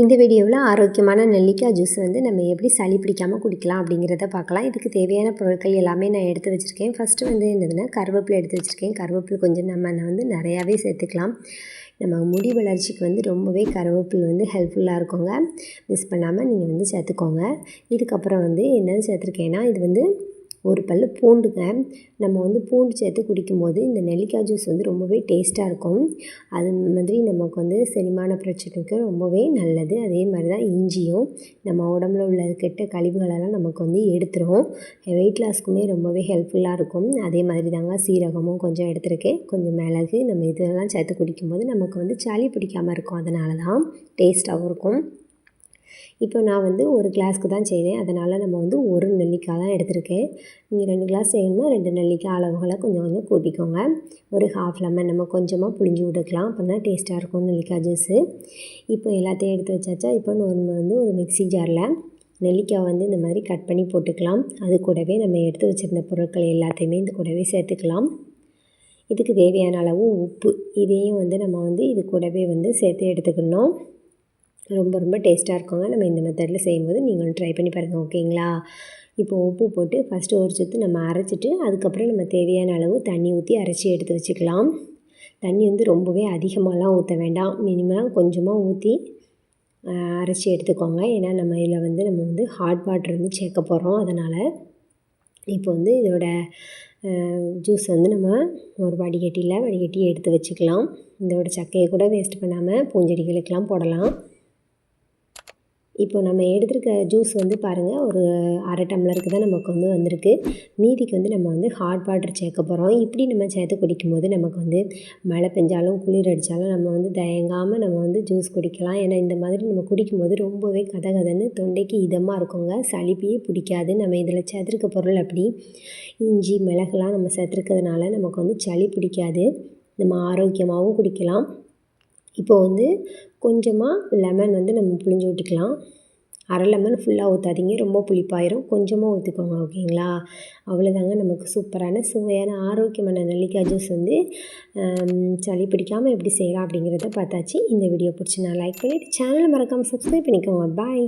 இந்த வீடியோவில் ஆரோக்கியமான நெல்லிக்காய் ஜூஸ் வந்து நம்ம எப்படி சளி பிடிக்காமல் குடிக்கலாம் அப்படிங்கிறத பார்க்கலாம். இதுக்கு தேவையான பொருட்கள் எல்லாமே நான் எடுத்து வச்சுருக்கேன். ஃபஸ்ட்டு வந்து என்னதுன்னா கருவேப்பிலை எடுத்து வச்சுருக்கேன். கருவேப்பிலை கொஞ்சம் நம்ம வந்து நிறையாவே சேர்த்துக்கலாம். நம்ம முடி வளர்ச்சிக்கு வந்து ரொம்பவே கருவேப்பில் வந்து ஹெல்ப்ஃபுல்லாக இருக்குங்க. மிஸ் பண்ணாமல் நீங்கள் வந்து சேர்த்துக்கோங்க. இதுக்கப்புறம் வந்து என்னது சேர்த்துருக்கேன்னா இது வந்து ஒரு பல் பூண்டுங்க. நம்ம வந்து பூண்டு சேர்த்து குடிக்கும்போது இந்த நெல்லிக்காய் ஜூஸ் வந்து ரொம்பவே டேஸ்ட்டாக இருக்கும். அது மாதிரி நமக்கு வந்து செரிமான பிரச்சனைக்கு ரொம்பவே நல்லது. அதே மாதிரி தான் இஞ்சியும் நம்ம உடம்புல உள்ள கெட்ட கழிவுகளெல்லாம் நமக்கு வந்து எடுத்துரும். வெயிட் லாஸ்க்குமே ரொம்பவே ஹெல்ப்ஃபுல்லாக இருக்கும். அதே மாதிரி தாங்க சீரகமும் கொஞ்சம் எடுத்துருக்கேன். கொஞ்சம் மிளகு நம்ம இதெல்லாம் சேர்த்து குடிக்கும்போது நமக்கு வந்து சளி பிடிக்காமல் இருக்கும். அதனால தான் டேஸ்ட்டாகவும் இருக்கும். இப்போ நான் வந்து ஒரு கிளாஸ்க்கு தான் செய்தேன். அதனால் நம்ம வந்து ஒரு நெல்லிக்காய் தான் எடுத்திருக்கேன். நீங்கள் ரெண்டு கிளாஸ் செய்யணும்னா ரெண்டு நெல்லிக்காய் அளவுகளை கொஞ்சம் கொஞ்சம் கூட்டிக்கோங்க. ஒரு ஹாஃப் லெமன் நம்ம கொஞ்சமாக புளிஞ்சு விட்டுக்கலாம். அப்படின்னா டேஸ்ட்டாக இருக்கும் நெல்லிக்காய் ஜூஸு இப்போ எல்லாத்தையும் எடுத்து வச்சாச்சா? இப்போ நம்ம வந்து ஒரு மிக்சி ஜாரில் நெல்லிக்காய் வந்து இந்த மாதிரி கட் பண்ணி போட்டுக்கலாம். அது கூடவே நம்ம எடுத்து வச்சுருந்த பொருட்கள் எல்லாத்தையுமே இந்த கூடவே சேர்த்துக்கலாம். இதுக்கு தேவையான அளவு உப்பு. இதையும் வந்து நம்ம வந்து இது கூடவே வந்து சேர்த்து எடுத்துக்கணும். ரொம்ப ரொம்ப டேஸ்ட்டாக இருக்குங்க. நம்ம இந்த மெத்தடில் செய்யும்போது நீங்களும் ட்ரை பண்ணி பாருங்கள் ஓகேங்களா? இப்போ உப்பு போட்டு ஃபஸ்ட்டு ஒரு சுற்று நம்ம அரைச்சிட்டு அதுக்கப்புறம் நம்ம தேவையான அளவு தண்ணி ஊற்றி அரைச்சி எடுத்து வச்சுக்கலாம். தண்ணி வந்து ரொம்பவே அதிகமாகலாம் ஊற்ற வேண்டாம். மினிமம் கொஞ்சமாக ஊற்றி அரைச்சி எடுத்துக்கோங்க. ஏன்னா நம்ம இதில் வந்து நம்ம வந்து ஹாட் வாட்டர் வந்து சேர்க்க போகிறோம் அதனால் இப்போ வந்து இதோட ஜூஸ் வந்து நம்ம ஒரு வடிகட்டியில் வடிகட்டி எடுத்து வச்சுக்கலாம். இதோட சக்கையை கூட வேஸ்ட் பண்ணாமல் பூஞ்செடிகளுக்கெலாம் போடலாம். இப்போ நம்ம எடுத்துருக்க ஜூஸ் வந்து பாருங்கள் ஒரு அரை டம்ளருக்கு தான் நமக்கு வந்து வந்திருக்கு. மீதிக்கு வந்து நம்ம வந்து ஹாட் வாட்டர் சேர்க்க போகிறோம் இப்படி நம்ம சேர்த்து குடிக்கும்போது நமக்கு வந்து மழை பெஞ்சாலும் குளிர் அடித்தாலும் நம்ம வந்து தயங்காமல் நம்ம வந்து ஜூஸ் குடிக்கலாம். ஏன்னா இந்த மாதிரி நம்ம குடிக்கும்போது ரொம்பவே கதகதன்னு தொண்டைக்கு இதமாக இருக்குங்க. சளிப்பையே பிடிக்காது. நம்ம இதில் சேர்த்துருக்க பொருள் அப்படி. இஞ்சி மிளகுலாம் நம்ம சேர்த்துருக்கிறதுனால நமக்கு வந்து சளி பிடிக்காது. நம்ம ஆரோக்கியமாகவும் குடிக்கலாம். இப்போ வந்து கொஞ்சமாக லெமன் வந்து நம்ம புழிஞ்சு விட்டுக்கலாம் அரை லெமன் ஃபுல்லாக ஊற்றாதீங்க ரொம்ப புளிப்பாயிரும். கொஞ்சமாக ஊற்றிக்கோங்க ஓகேங்களா? அவ்வளோதாங்க நமக்கு சூப்பரான சுவையான ஆரோக்கியமான நெல்லிக்காய் ஜூஸ் வந்து சளி பிடிக்காமல் எப்படி செய்யலாம் அப்படிங்கிறத பார்த்தாச்சு. இந்த வீடியோ பிடிச்சி நான் லைக் பண்ணிவிட்டு சேனலை மறக்காமல் சப்ஸ்கிரைப் பண்ணிக்கோங்க. பாய்